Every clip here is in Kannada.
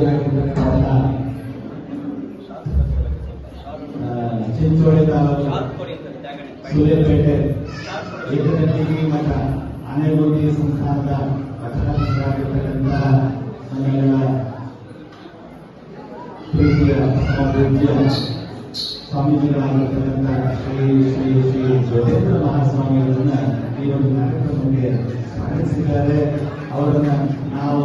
ಪೂಜ್ಯರಾಗಿರ್ತಕ್ಕಂಥ ಆ, ಚಿಂಚೋಳಿ ಸೂರ್ಯಪೇಟೆ ಏಕದಂಡಿ ಮಠ ಆನೆಗೋಡಿ ಸಂಸ್ಥಾನದ ಮಠಾಧೀಶರಾಗಿರ್ತಕ್ಕಂತಹ ನಮ್ಮೆಲ್ಲರ ಪ್ರೀತಿಯ ಸ್ವಾಮೀಜಿಗಳಾಗಿರ್ತಕ್ಕಂಥ ಶ್ರೀ ಶ್ರೀ ಶ್ರೀ ಜ್ಯೋತೇಂದ್ರ ಮಹಾಸ್ವಾಮಿಗಳನ್ನ ಈ ಒಂದು ಕಾರ್ಯಕ್ರಮಕ್ಕೆ ಅವರನ್ನ ನಾವು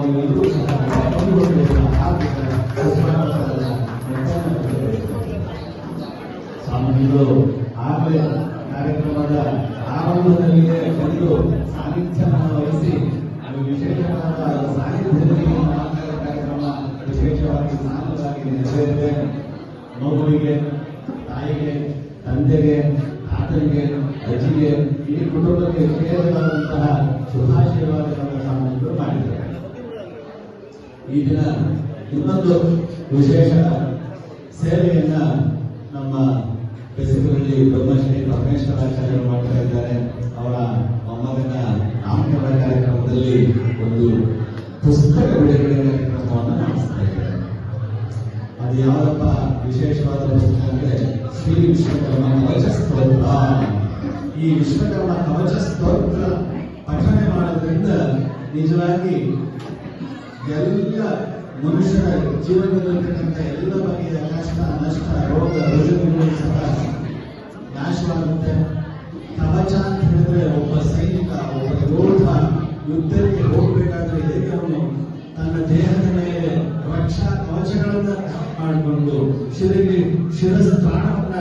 ಸ್ವಾಮೀಜಿಗಳು ಆಗಲೇ ಕಾರ್ಯಕ್ರಮದ ಆರಂಭದಲ್ಲಿಯೇ ಬಂದು ಸಾನ್ನಿಧ್ಯವನ್ನು ವಹಿಸಿ ವಿಶೇಷವಾದ ಸಾನ್ನಿಧ್ಯದಲ್ಲಿ ಕಾರ್ಯಕ್ರಮ ವಿಶೇಷವಾಗಿ ಸಾಲವಾಗಿ ನೆರವೇರಿದೆ. ಮಗುವಿಗೆ, ತಾಯಿಗೆ, ತಂದೆಗೆ, ಆತನಿಗೆ, ಅಜ್ಜಿಗೆ, ಈ ಕುಟುಂಬಕ್ಕೆ ವಿಶೇಷವಾದಂತಹ ಶುಭಾಶಯವಾದಗಳನ್ನು ಸ್ವಾಮೀಜಿಗಳು ಮಾಡಿದ್ದಾರೆ. ಈ ದಿನ ಇನ್ನೊಂದು ವಿಶೇಷ ಸೇವೆಯನ್ನ ನಮ್ಮ ಬೆಸಗರಲ್ಲಿ ಪದ್ಮಶ್ರೀ ಪರಮೇಶ್ವರಾಚಾರ್ಯರು ಮಾಡ್ತಾ ಇದ್ದಾರೆ. ಅವರ ಮೊಮ್ಮಗನ ನಾಮಕರಣ ಕಾರ್ಯಕ್ರಮದಲ್ಲಿ ಒಂದು ಪುಸ್ತಕ ಬಿಡುಗಡೆ ಕಾರ್ಯಕ್ರಮವನ್ನು ನಡೆಸ್ತಾ ಇದ್ದಾರೆ. ಅದು ಯಾವ್ದಪ್ಪ ವಿಶೇಷವಾದ ಪುಸ್ತಕ ಅಂದ್ರೆ ಶ್ರೀ ವಿಶ್ವಕರ್ಮ ಈ ವಿಶ್ವಕರ್ಮ ಕವಚ ಸ್ತೋತ್ರ ಪಠನೆ ಮಾಡೋದ್ರಿಂದ ನಿಜವಾಗಿ ಎಲ್ಲ ಮನುಷ್ಯರ ಜೀವನದಲ್ಲಿರ್ತಕ್ಕಂಥ ಎಲ್ಲ ಬಗೆಯ ಕಷ್ಟ, ನಷ್ಟ, ರೋಗ ಸಹ ನಾಶವಾಗುತ್ತೆ ಕವಚ ಅಂತ ಹೇಳಿದ್ರೆ ಒಬ್ಬ ಸೈನಿಕ, ಒಬ್ಬ ಯೋಧ ಯುದ್ಧಕ್ಕೆ ಹೋಗಬೇಕಾದ್ರೆ ಹೇಗೆ ಅವನು ತನ್ನ ದೇಹದ ಮೇಲೆ ರಕ್ಷಾ ಕವಚಗಳನ್ನ ಮಾಡಿಕೊಂಡು ಶಿರೆಗೆ ಶಿರಸ ಪ್ರಾಣವನ್ನ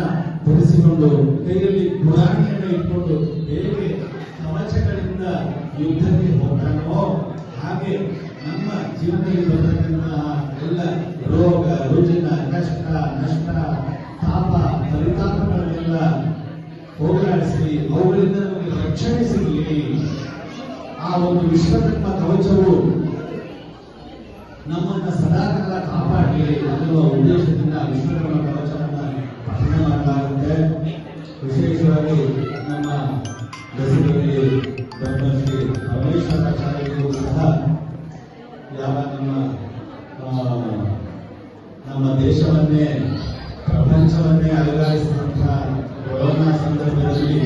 ಧರಿಸಿಕೊಂಡು, ಕೈಯಲ್ಲಿ ಗುರಾಣಿಯನ್ನು ಇಟ್ಕೊಂಡು ಹೇಗೆ ಕವಚಗಳಿಂದ ಯುದ್ಧಕ್ಕೆ ಹೋಗ್ತಾನೋ? ಹಾಗೆ ನಮ್ಮ ಜೀವನದಲ್ಲಿ ಬರ್ತಕ್ಕಂತಹ ಎಲ್ಲ ರೋಗ, ರುಜಿನ, ಕಷ್ಟ, ನಷ್ಟ, ತಾಪ, ಪರಿತಾಪಗಳನ್ನೆಲ್ಲ ಹೋಗಲಾಡಿಸಿ ಅವುಗಳಿಂದ ನಮಗೆ ರಕ್ಷಣೆ ಸಿಗಲಿ. ಆ ಒಂದು ವಿಶ್ವಕರ್ಮ ಕವಚವು ನಮ್ಮನ್ನ ಸದಾಕಾಲ ಕಾಪಾಡಲಿ ಅನ್ನುವ ಉದ್ದೇಶದಿಂದ ವಿಶ್ವಕರ್ಮ ಕವಚವನ್ನು ಪಠನ ಮಾಡಲಾಗುತ್ತೆ ವಿಶೇಷವಾಗಿ ನಮ್ಮ ದಸರಲ್ಲಿ ಬ್ರಹ್ಮಶ್ರೀ ರಮೇಶ್ವರಾಚಾರ್ಯರು ಸಹ ಯಾವ ನಮ್ಮ ನಮ್ಮ ದೇಶವನ್ನೇ, ಪ್ರಪಂಚವನ್ನೇ ಅಲಗಾಡಿಸಿದಂತಹ ಕೊರೋನಾ ಸಂದರ್ಭದಲ್ಲಿ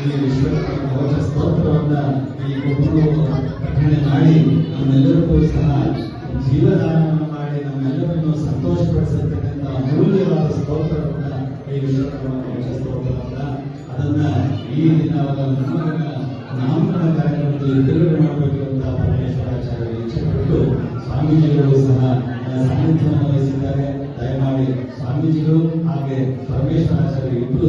ಈ ವಿಶ್ವಕರ್ಮ ಸ್ತೋತ್ರವನ್ನು ಈ ಒಬ್ಬರು ಪಠಣೆ ಮಾಡಿ ನಮ್ಮೆಲ್ಲರಿಗೂ ಸಹ ಜೀವದಾನವನ್ನು ಮಾಡಿ ನಮ್ಮೆಲ್ಲರನ್ನು ಸಂತೋಷಪಡಿಸತಕ್ಕಂಥ ಅಮೂಲ್ಯವಾದ ಸ್ತೋತ್ರವನ್ನ ಈ ಕವಚ ಸ್ತೋತ್ರವನ್ನ ಅದನ್ನ ಈ ದಿನ ನಾಮಕರಣ ಕಾರ್ಯಕ್ರಮದಲ್ಲಿ ಬಿಡುಗಡೆ ಮಾಡಬೇಕು ಅಂತ ಪರಮೇಶ್ವರಾಚಾರ್ಯರು ಇಚ್ಛೆಪಟ್ಟು ಸ್ವಾಮೀಜಿಗಳು ಸಹ ಸಾನ್ನಿಧ್ಯವನ್ನು ವಹಿಸಿದ್ದಾರೆ. ದಯಮಾಡಿ ಸ್ವಾಮೀಜಿಗಳು ಹಾಗೆ ಪರಮೇಶ್ವರಾಚಾರ್ಯ ಇಬ್ಬರು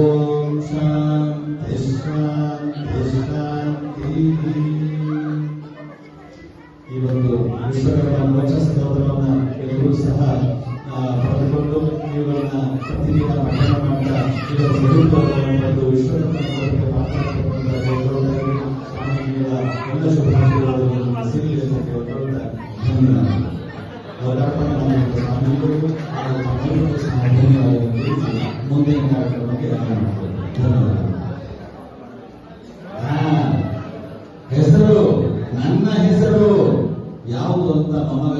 ವಿಶ್ವಕರ್ಮ ಮೋಕ್ಷ ಸ್ತೋತ್ರವನ್ನು ಎಲ್ಲರೂ ಸಹ ಪಡೆದುಕೊಂಡು ಇವುಗಳನ್ನ ಪ್ರತಿದಿನ ಪಠಣ ಮಾಡ್ತಾ ಇದರ ಸದುಪಯೋಗವನ್ನು ಪಡೆದು ಇದ್ದೀನಿ. ಎಲ್ಲ ಅಂತ ಧನ್ಯವಾದ ಮುಂದಿನ ಕಾರ್ಯಕ್ರಮಕ್ಕೆ ಧನ್ಯವಾದ കൊടുത്ത മഹാ